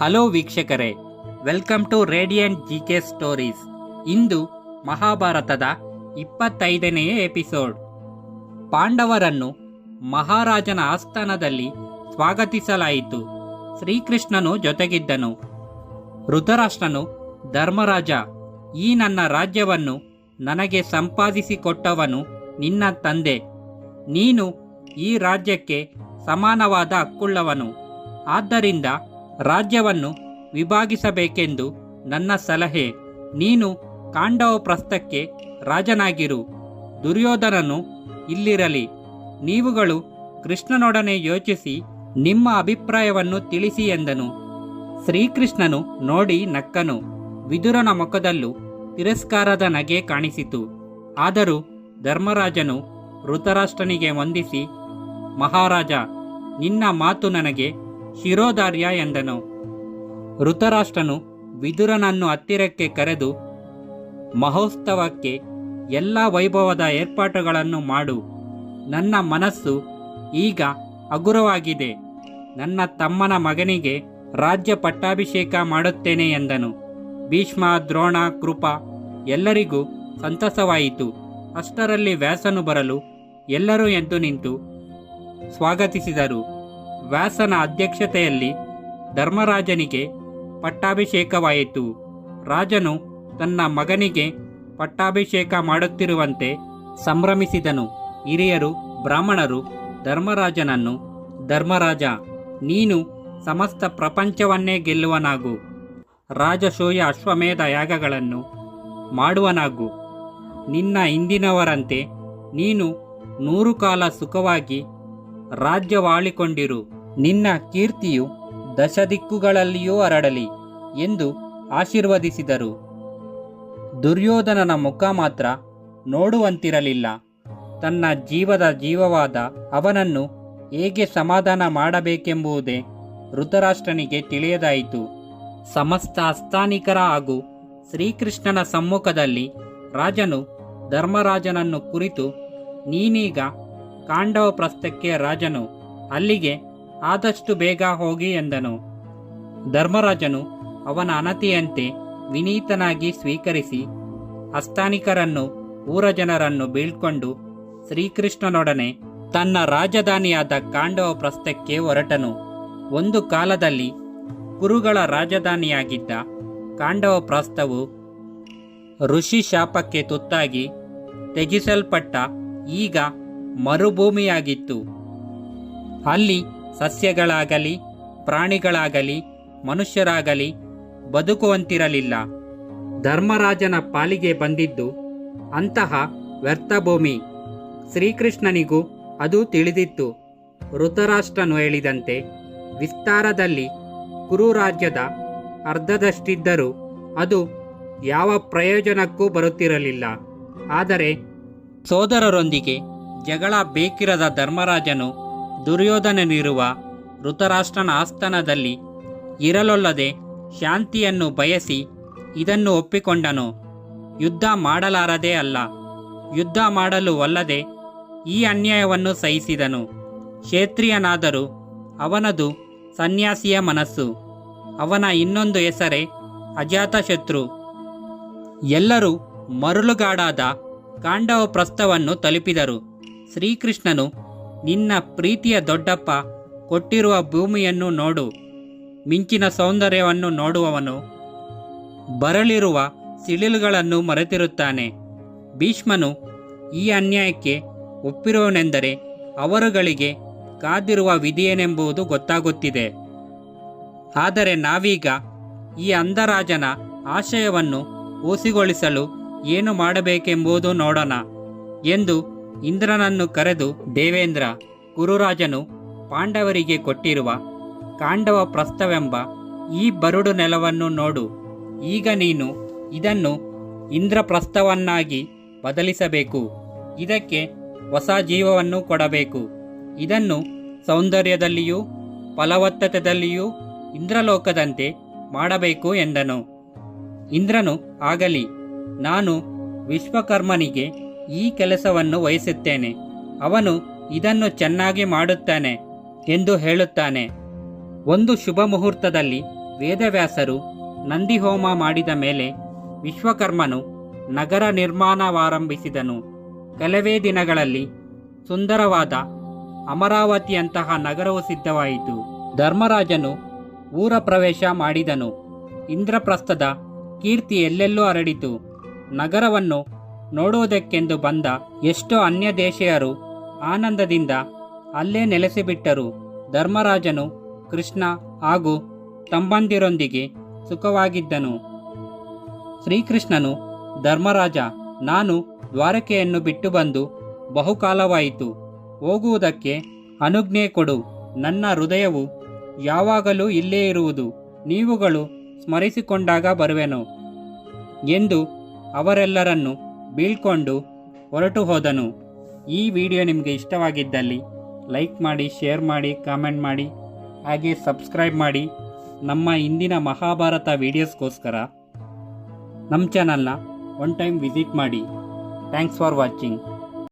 Hello ವೀಕ್ಷಕರೇ, welcome to radiant G K stories. ಇಂದು ಮಹಾಭಾರತದ ಇಪ್ಪತ್ತೈದನೆಯ ಎಪಿಸೋಡ್. ಪಾಂಡವರನ್ನು ಮಹಾರಾಜನ ಆಸ್ಥಾನದಲ್ಲಿ ಸ್ವಾಗತಿಸಲಾಯಿತು. ಶ್ರೀಕೃಷ್ಣನು ಜೊತೆಗಿದ್ದನು. ಋತರಾಷ್ಟ್ರನು ಧರ್ಮರಾಜ, ಈ ನನ್ನ ರಾಜ್ಯವನ್ನು ನನಗೆ ಸಂಪಾದಿಸಿಕೊಟ್ಟವನು ನಿನ್ನ ತಂದೆ. ನೀನು ಈ ರಾಜ್ಯಕ್ಕೆ ಸಮಾನವಾದ ಹಕ್ಕುಳ್ಳವನು. ಆದ್ದರಿಂದ ರಾಜ್ಯವನ್ನು ವಿಭಾಗಿಸಬೇಕೆಂದು ನನ್ನ ಸಲಹೆ. ನೀನು ಕಾಂಡವ ಪ್ರಸ್ಥಕ್ಕೆ ರಾಜನಾಗಿರು. ದುರ್ಯೋಧನನು ಇಲ್ಲಿರಲಿ. ನೀವುಗಳು ಕೃಷ್ಣನೊಡನೆ ಯೋಚಿಸಿ ನಿಮ್ಮ ಅಭಿಪ್ರಾಯವನ್ನು ತಿಳಿಸಿ ಎಂದನು. ಶ್ರೀಕೃಷ್ಣನು ನೋಡಿ ನಕ್ಕನು. ವಿದುರನ ಮುಖದಲ್ಲೂ ತಿರಸ್ಕಾರದ ನಗೆ ಕಾಣಿಸಿತು. ಆದರೂ ಧರ್ಮರಾಜನು ಋತರಾಷ್ಟ್ರನಿಗೆ ವಂದಿಸಿ, ಮಹಾರಾಜ, ನಿನ್ನ ಮಾತು ನನಗೆ ಶಿರೋಧಾರ್ಯ ಎಂದನು. ಋತರಾಷ್ಟ್ರನು ವಿದುರನನ್ನು ಹತ್ತಿರಕ್ಕೆ ಕರೆದು, ಮಹೋತ್ಸವಕ್ಕೆ ಎಲ್ಲ ವೈಭವದ ಏರ್ಪಾಟುಗಳನ್ನು ಮಾಡು. ನನ್ನ ಮನಸ್ಸು ಈಗ ಹಗುರವಾಗಿದೆ. ನನ್ನ ತಮ್ಮನ ಮಗನಿಗೆ ರಾಜ್ಯ ಪಟ್ಟಾಭಿಷೇಕ ಮಾಡುತ್ತೇನೆ ಎಂದನು. ಭೀಷ್ಮ, ದ್ರೋಣ, ಕೃಪ ಎಲ್ಲರಿಗೂ ಸಂತಸವಾಯಿತು. ಅಷ್ಟರಲ್ಲಿ ವ್ಯಾಸನು ಬರಲು ಎಲ್ಲರೂ ಎದ್ದು ನಿಂತು ಸ್ವಾಗತಿಸಿದರು. ವ್ಯಾಸನ ಅಧ್ಯಕ್ಷತೆಯಲ್ಲಿ ಧರ್ಮರಾಜನಿಗೆ ಪಟ್ಟಾಭಿಷೇಕವಾಯಿತು. ರಾಜನು ತನ್ನ ಮಗನಿಗೆ ಪಟ್ಟಾಭಿಷೇಕ ಮಾಡುತ್ತಿರುವಂತೆ ಸಂಭ್ರಮಿಸಿದನು. ಹಿರಿಯರು, ಬ್ರಾಹ್ಮಣರು, ಧರ್ಮರಾಜನನ್ನು, ಧರ್ಮರಾಜ, ನೀನು ಸಮಸ್ತ ಪ್ರಪಂಚವನ್ನೇ ಗೆಲ್ಲುವನಾಗು. ರಾಜಶೂಯ ಅಶ್ವಮೇಧ ಯಾಗಗಳನ್ನು ಮಾಡುವನಾಗು. ನಿನ್ನ ಹಿಂದಿನವರಂತೆ ನೀನು ನೂರು ಕಾಲ ಸುಖವಾಗಿ ರಾಜ್ಯವಾಳಿಕೊಂಡಿರು. ನಿನ್ನ ಕೀರ್ತಿಯು ದಶದಿಕ್ಕುಗಳಲ್ಲಿಯೂ ಹರಡಲಿ ಎಂದು ಆಶೀರ್ವದಿಸಿದರು. ದುರ್ಯೋಧನನ ಮುಖ ಮಾತ್ರ ನೋಡುವಂತಿರಲಿಲ್ಲ. ತನ್ನ ಜೀವದ ಜೀವವಾದ ಅವನನ್ನು ಹೇಗೆ ಸಮಾಧಾನ ಮಾಡಬೇಕೆಂಬುದೇ ಋತರಾಷ್ಟ್ರನಿಗೆ ತಿಳಿಯದಾಯಿತು. ಸಮಸ್ತ ಅಸ್ಥಾನಿಕರ ಹಾಗೂ ಶ್ರೀಕೃಷ್ಣನ ಸಮ್ಮುಖದಲ್ಲಿ ರಾಜನು ಧರ್ಮರಾಜನನ್ನು ಕುರಿತು ನೀನೀಗ ಕಾಂಡವ ಪ್ರಸ್ಥಕ್ಕೆ ರಾಜನು. ಅಲ್ಲಿಗೆ ಆದಷ್ಟು ಬೇಗ ಹೋಗಿ ಎಂದನು ಧರ್ಮರಾಜನು ಅವನ ಅನತಿಯಂತೆ ವಿನೀತನಾಗಿ ಸ್ವೀಕರಿಸಿ ಅಸ್ಥಾನಿಕರನ್ನು ಊರ ಜನರನ್ನು ಬೀಳ್ಕೊಂಡು ಶ್ರೀಕೃಷ್ಣನೊಡನೆ ತನ್ನ ರಾಜಧಾನಿಯಾದ ಕಾಂಡವ ಪ್ರಸ್ಥಕ್ಕೆ ಹೊರಟನು. ಒಂದು ಕಾಲದಲ್ಲಿ ಕುರುಗಳ ರಾಜಧಾನಿಯಾಗಿದ್ದ ಕಾಂಡವ ಪ್ರಸ್ಥವು ಋಷಿ ಶಾಪಕ್ಕೆ ತುತ್ತಾಗಿ ತ್ಯಜಿಸಲ್ಪಟ್ಟ ಈಗ ಮರುಭೂಮಿಯಾಗಿತ್ತು. ಅಲ್ಲಿ ಸಸ್ಯಗಳಾಗಲಿ, ಪ್ರಾಣಿಗಳಾಗಲಿ, ಮನುಷ್ಯರಾಗಲಿ ಬದುಕುವಂತಿರಲಿಲ್ಲ. ಧರ್ಮರಾಜನ ಪಾಲಿಗೆ ಬಂದಿದ್ದು ಅಂತಹ ವ್ಯರ್ಥ ಭೂಮಿ ಶ್ರೀಕೃಷ್ಣನಿಗೂ ಅದು ತಿಳಿದಿತ್ತು. ಋತರಾಷ್ಟ್ರನು ಹೇಳಿದಂತೆ ವಿಸ್ತಾರದಲ್ಲಿ ಕುರುರಾಜ್ಯದ ಅರ್ಧದಷ್ಟಿದ್ದರೂ ಅದು ಯಾವ ಪ್ರಯೋಜನಕ್ಕೂ ಬರುತ್ತಿರಲಿಲ್ಲ. ಆದರೆ ಸೋದರರೊಂದಿಗೆ ಜಗಳ ಬೇಕಿರದ ಧರ್ಮರಾಜನು ದುರ್ಯೋಧನನಿರುವ ಋತರಾಷ್ಟ್ರನ ಆಸ್ಥಾನದಲ್ಲಿ ಇರಲೊಲ್ಲದೆ ಶಾಂತಿಯನ್ನು ಬಯಸಿ ಇದನ್ನು ಒಪ್ಪಿಕೊಂಡನು. ಯುದ್ಧ ಮಾಡಲಾರದೇ ಅಲ್ಲ. ಯುದ್ಧ ಮಾಡಲು ಒಲ್ಲದೆ ಈ ಅನ್ಯಾಯವನ್ನು ಸಹಿಸಿದನು. ಕ್ಷೇತ್ರಿಯನಾದರೂ ಅವನದು ಸನ್ಯಾಸಿಯ ಮನಸ್ಸು. ಅವನ ಇನ್ನೊಂದು ಹೆಸರೇ ಅಜಾತಶತ್ರು. ಎಲ್ಲರೂ ಮರುಳುಗಾಡಾದ ಕಾಂಡವ ಪ್ರಸ್ಥವನ್ನು ತಲುಪಿದರು. ಶ್ರೀಕೃಷ್ಣನು ನಿನ್ನ ಪ್ರೀತಿಯ ದೊಡ್ಡಪ್ಪ ಕೊಟ್ಟಿರುವ ಭೂಮಿಯನ್ನು ನೋಡು, ಮಿಂಚಿನ ಸೌಂದರ್ಯವನ್ನು ನೋಡುವವನು ಬರಲಿರುವ ಸಿಳಿಲುಗಳನ್ನು ಮರೆತಿರುತ್ತಾನೆ. ಭೀಷ್ಮನು ಈ ಅನ್ಯಾಯಕ್ಕೆ ಒಪ್ಪಿರುವನೆಂದರೆ ಅವರುಗಳಿಗೆ ಕಾದಿರುವ ವಿಧಿಯೇನೆಂಬುದು ಗೊತ್ತಾಗುತ್ತಿದೆ. ಆದರೆ ನಾವೀಗ ಈ ಅಂಧರಾಜನ ಆಶಯವನ್ನು ಊಸಿಗೊಳಿಸಲು ಏನು ಮಾಡಬೇಕೆಂಬುದು ನೋಡೋಣ ಎಂದು ಇಂದ್ರನನ್ನು ಕರೆದು, ದೇವೇಂದ್ರ, ಕುರುರಾಜನು ಪಾಂಡವರಿಗೆ ಕೊಟ್ಟಿರುವ ಕಾಂಡವ ಪ್ರಸ್ಥವೆಂಬ ಈ ಬರುಡು ನೆಲವನ್ನು ನೋಡು. ಈಗ ನೀನು ಇದನ್ನು ಇಂದ್ರಪ್ರಸ್ಥವನ್ನಾಗಿ ಬದಲಿಸಬೇಕು. ಇದಕ್ಕೆ ಹೊಸ ಜೀವವನ್ನು ಕೊಡಬೇಕು. ಇದನ್ನು ಸೌಂದರ್ಯದಲ್ಲಿಯೂ ಫಲವತ್ತತೆಯಲ್ಲಿಯೂ ಇಂದ್ರಲೋಕದಂತೆ ಮಾಡಬೇಕು ಎಂದನು. ಇಂದ್ರನು, ಆಗಲಿ, ನಾನು ವಿಶ್ವಕರ್ಮನಿಗೆ ಈ ಕೆಲಸವನ್ನು ವಹಿಸುತ್ತೇನೆ. ಅವನು ಇದನ್ನು ಚೆನ್ನಾಗಿ ಮಾಡುತ್ತಾನೆ ಎಂದು ಹೇಳುತ್ತಾನೆ. ಒಂದು ಶುಭ ಮುಹೂರ್ತದಲ್ಲಿ ವೇದವ್ಯಾಸರು ನಂದಿಹೋಮ ಮಾಡಿದ ಮೇಲೆ ವಿಶ್ವಕರ್ಮನು ನಗರ ನಿರ್ಮಾಣವಾರಂಭಿಸಿದನು. ಕೆಲವೇ ದಿನಗಳಲ್ಲಿ ಸುಂದರವಾದ ಅಮರಾವತಿಯಂತಹ ನಗರವು ಸಿದ್ಧವಾಯಿತು. ಧರ್ಮರಾಜನು ಊರ ಪ್ರವೇಶ ಮಾಡಿದನು. ಇಂದ್ರಪ್ರಸ್ಥದ ಕೀರ್ತಿ ಎಲ್ಲೆಲ್ಲೂ ಹರಡಿತು. ನಗರವನ್ನು ನೋಡುವುದಕ್ಕೆಂದು ಬಂದ ಎಷ್ಟೋ ಅನ್ಯ ದೇಶೀಯರು ಆನಂದದಿಂದ ಅಲ್ಲೇ ನೆಲೆಸಿಬಿಟ್ಟರು. ಧರ್ಮರಾಜನು ಕೃಷ್ಣ ಹಾಗೂ ತಮ್ಮಂದಿರೊಂದಿಗೆ ಸುಖವಾಗಿದ್ದನು. ಶ್ರೀಕೃಷ್ಣನು, ಧರ್ಮರಾಜ, ನಾನು ದ್ವಾರಕೆಯನ್ನು ಬಿಟ್ಟು ಬಂದು ಬಹುಕಾಲವಾಯಿತು. ಹೋಗುವುದಕ್ಕೆ ಅನುಜ್ಞೆ ಕೊಡು. ನನ್ನ ಹೃದಯವು ಯಾವಾಗಲೂ ಇಲ್ಲೇ ಇರುವುದು. ನೀವುಗಳು ಸ್ಮರಿಸಿಕೊಂಡಾಗ ಬರುವೆನು ಎಂದು ಅವರೆಲ್ಲರನ್ನು ಬೀಳ್ಕೊಂಡು ಹೊರಟು ಹೋದನು. ಈ ವಿಡಿಯೋ ನಿಮಗೆ ಇಷ್ಟವಾಗಿದ್ದಲ್ಲಿ ಲೈಕ್ ಮಾಡಿ, ಶೇರ್ ಮಾಡಿ, ಕಾಮೆಂಟ್ ಮಾಡಿ, ಹಾಗೆ ಸಬ್ಸ್ಕ್ರೈಬ್ ಮಾಡಿ. ನಮ್ಮ ಇಂದಿನ ಮಹಾಭಾರತ ವೀಡಿಯೋಸ್ಗೋಸ್ಕರ ನಮ್ಮ ಚಾನಲ್ನ ಒನ್ ಟೈಮ್ ವಿಸಿಟ್ ಮಾಡಿ. Thanks for watching.